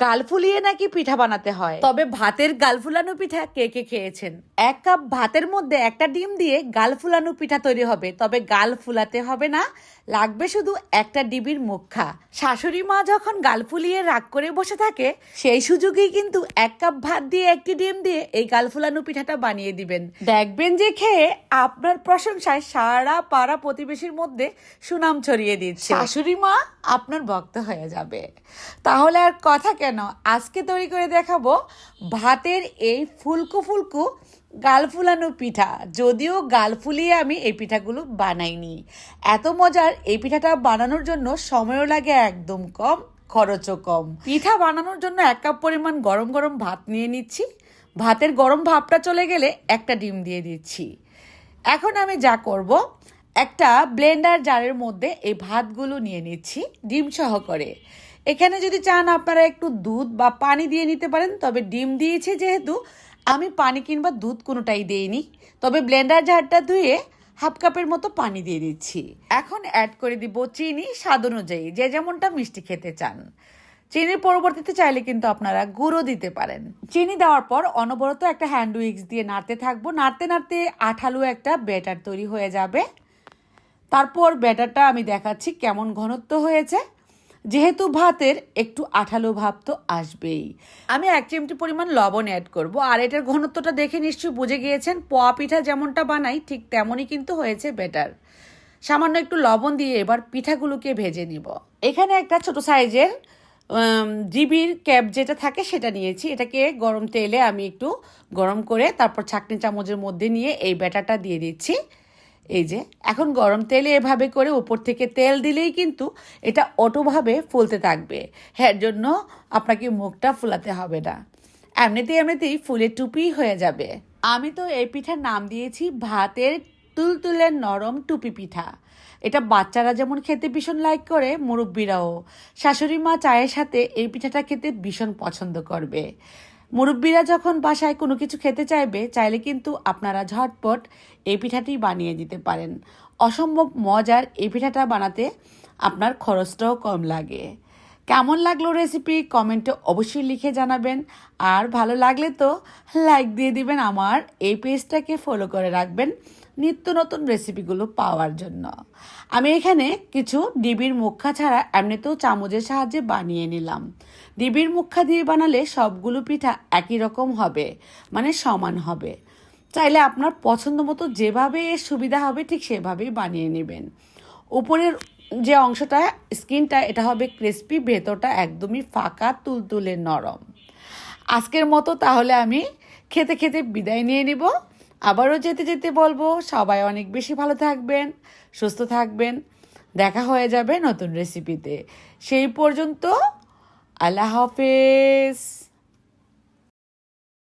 গাল ফুলিয়ে নাকি পিঠা বানাতে হয়? তবে ভাতের গাল ফুলানো পিঠা কে কে খেয়েছেন? এক কাপ ভাতের মধ্যে একটা ডিম দিয়ে গাল ফুলানো পিঠা তৈরি হবে তবে গাল ফুলাতে হবে না লাগবে শুধু একটা ডিবির মুখা। শাশুড়ি মা যখন গাল ফুলিয়ে রাগ করে বসে থাকে সেই সুযোগেই কিন্তু এক কাপ ভাত দিয়ে একটি ডিম দিয়ে এই গাল ফুলানো পিঠাটা বানিয়ে দিবেন। দেখবেন যে খেয়ে আপনার প্রশংসায় সারা পাড়া প্রতিবেশীর মধ্যে সুনাম ছড়িয়ে দিচ্ছে। শাশুড়ি মা আপনার ভক্ত হয়ে যাবে। তাহলে আর কথা কেন? আজকে তৈরি করে দেখাবো ভাতের এই ফুলকু ফুলকু গাল ফুলানো পিঠা। যদিও গাল ফুলিয়ে আমি এই পিঠাগুলো বানাইনি। এত মজার এই পিঠাটা বানানোর জন্য সময়ও লাগে একদম কম, খরচও কম। পিঠা বানানোর জন্য এক কাপ পরিমাণ গরম গরম ভাত নিয়ে নিচ্ছি। ভাতের গরম ভাবটা চলে গেলে একটা ডিম দিয়ে দিচ্ছি। এখন আমি যা করব একটা ব্লেন্ডার জারের মধ্যে এই ভাতগুলো নিয়ে নিচ্ছি, ডিম সহ করে। এখানে যদি চান আপনারা একটু দুধ বা পানি দিয়ে নিতে পারেন, তবে ডিম দিয়েছে যেহেতু, আমি পানি কিংবা দুধ কোনোটাই দিইনি। তবে ব্লেন্ডার জারটা ধুয়ে হাফ কাপের মতো পানি দিয়ে দিচ্ছি। এখন অ্যাড করে দিব চিনি স্বাদ অনুযায়ী, যে যেমনটা মিষ্টি খেতে চান। চিনির পরবর্তীতে চাইলে কিন্তু আপনারা গুঁড়ো দিতে পারেন। চিনি দেওয়ার পর অনবরত একটা হ্যান্ড উইক্স দিয়ে নাড়তে থাকব। নাড়তে নাড়তে আঠালো একটা ব্যাটার তৈরি হয়ে যাবে। তারপর ব্যাটারটা আমি দেখাচ্ছি কেমন ঘনত্ব হয়েছে। যেহেতু ভাতের একটু আঠালো ভাব তো আসবেই। আমি এক চিমটি পরিমাণ লবণ অ্যাড করব, আর এটার ঘনত্বটা দেখে নিশ্চয়ই বুঝে গিয়েছেন, পোয়া পিঠা যেমনটা বানাই, ঠিক তেমনই কিন্তু হয়েছে বেটার সামান্য একটু লবণ দিয়ে এবার পিঠাগুলোকে ভেজে নিব। এখানে একটা ছোট সাইজের জিবির ক্যাপ যেটা থাকে সেটা নিয়েছি। এটাকে গরম তেলে আমি একটু গরম করে তারপর ছাকনি চামচের মধ্যে নিয়ে এই ব্যাটারটা দিয়ে দিচ্ছি। এই যে, এখন গরম তেলে এভাবে করে উপর থেকে তেল দিলেই কিন্তু এটা অটোভাবে ফুলতে থাকবে। হ্যাঁ জন্য আপনাকে মুখটা ফুলাতে হবে না। এমনিতেই এমনিতেই ফুলে টুপি হয়ে যাবে। আমি তো এই পিঠার নাম দিয়েছি ভাতের তুলতুলে নরম টুপি পিঠা। এটা বাচ্চারা যেমন খেতে ভীষণ লাইক করে, মুরব্বীরাও। শাশুড়ি মা চায়ের সাথে এই পিঠাটা খেতে ভীষণ পছন্দ করবে। মুরব্বীরা যখন বাসায় কোনো কিছু খেতে চাইবে, চাইলে কিন্তু আপনারা ঝটপট এই পিঠাটি বানিয়ে দিতে পারেন। অসম্ভব মজার এই পিঠাটা বানাতে আপনার খরচটাও কম লাগে। কেমন লাগল রেসিপি কমেন্টে অবশ্যই লিখে জানাবেন। আর ভালো লাগলে তো লাইক দিয়ে দিবেন আমার এই পেজটাকে ফলো করে রাখবেন নিত্য নতুন রেসিপিগুলো পাওয়ার জন্য। আমি এখানে কিছু ডিবির মুখা ছাড়া এমনিতেও চামচের সাহায্যে বানিয়ে নিলাম। ডিবির মুখা দিয়ে বানালে সবগুলো পিঠা একই রকম হবে মানে সমান হবে। চাইলে আপনার পছন্দ মতো যেভাবে এর সুবিধা হবে ঠিক সেভাবেই বানিয়ে নেবেন। উপরের যে অংশটা, স্কিনটা, এটা হবে ক্রিস্পি, ভেতরটা একদমই ফাঁকা, তুলতুলে নরম। আজকের মতো তাহলে আমি খেতে খেতে বিদায় নিয়ে নিব। আবারও যেতে যেতে বলব, সবাই অনেক বেশি ভালো থাকবেন, সুস্থ থাকবেন। দেখা হয়ে যাবে নতুন রেসিপিতে সেই পর্যন্ত আল্লাহ হাফেজ।